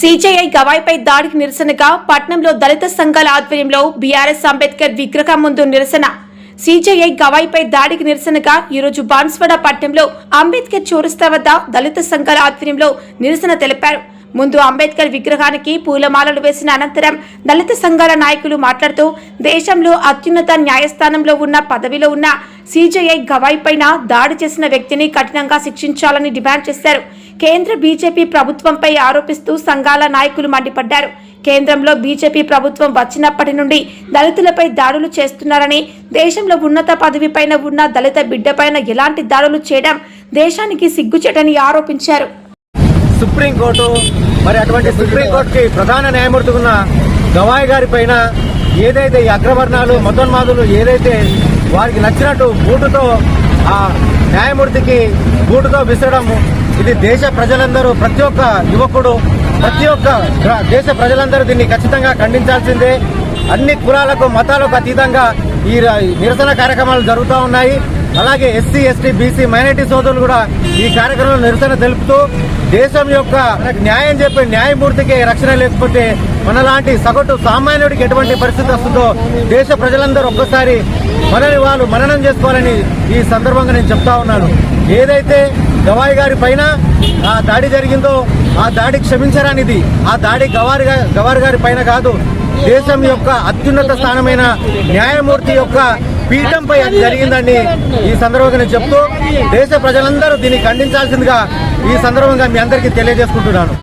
CJI గవాయిపై దాడికి నిరసనగా పట్నంలో దళిత సంఘాల ఆధ్వర్యంలో బీఆర్ఎస్ అంబేద్కర్ విగ్రహం ముందు నిరసన. సిజేఐ గవాయిపై దాడికి నిరసనగా ఈరోజు బాన్స్వాడ పట్నంలో అంబేద్కర్ చౌరస్తా వద్ద దళిత సంఘాల ఆధ్వర్యంలో నిరసన తెలిపారు. ముందు అంబేద్కర్ విగ్రహానికి పూలమాలలు వేసిన అనంతరం దళిత సంఘాల నాయకులు మాట్లాడుతూ దేశంలో అత్యున్నత న్యాయస్థానంలో ఉన్న పదవిలో ఉన్న సిజేఐ గవాయ్ పైన దాడి చేసిన వ్యక్తిని కఠినంగా శిక్షించాలని డిమాండ్ చేశారు. కేంద్ర బీజేపీ ప్రభుత్వంపై ఆరోపిస్తూ సంఘాల నాయకులు మండిపడ్డారు. కేంద్రంలో బీజేపీ ప్రభుత్వం వచ్చినప్పటి నుండి దళితులపై దాడులు చేస్తున్నారని దేశంలో ఉన్నత పదవిపైన ఉన్న దళిత బిడ్డపైన ఎలాంటి దాడులు చేయడం దేశానికి సిగ్గుచేటని ఆరోపించారు. సుప్రీంకోర్టు మరి అటువంటి సుప్రీంకోర్టుకి ప్రధాన న్యాయమూర్తి ఉన్న గవాయ్ గారి పైన ఏదైతే అగ్రవర్ణాలు మతోన్మాదులు ఏదైతే వారికి నచ్చినట్టు బూటుతో ఆ న్యాయమూర్తికి బూటుతో విసరడం ఇది దేశ ప్రజలందరూ ప్రతి ఒక్క యువకుడు ప్రతి ఒక్క దేశ ప్రజలందరూ దీన్ని ఖచ్చితంగా ఖండించాల్సిందే. అన్ని కులాలకు మతాలకు అతీతంగా ఈ నిరసన కార్యక్రమాలు జరుగుతూ ఉన్నాయి. అలాగే ఎస్సీ ఎస్టీ బీసీ మైనారిటీ సోదరులు కూడా ఈ కార్యక్రమంలో నిరసన తెలుపుతూ దేశం యొక్క న్యాయం చెప్పే న్యాయమూర్తికి రక్షణ లేకపోతే మనలాంటి సగటు సామాన్యుడికి ఎటువంటి పరిస్థితి వస్తుందో దేశ ప్రజలందరూ ఒక్కసారి మనని వాళ్ళు మననం చేసుకోవాలని ఈ సందర్భంగా నేను చెప్తా ఉన్నాను. ఏదైతే గవాయి గారి పైన ఆ దాడి జరిగిందో ఆ దాడి క్షమించరానిది. ఆ దాడి గవారి గవారి గారి పైన కాదు. దేశం యొక్క అత్యున్నత స్థానమైన న్యాయమూర్తి యొక్క పీఠంపై అది జరిగిందని ఈ సందర్భంగా నేను చెప్తూ దేశ ప్రజలందరూ దీన్ని ఖండించాల్సిందిగా ఈ సందర్భంగా మీ అందరికీ తెలియజేసుకుంటున్నాను.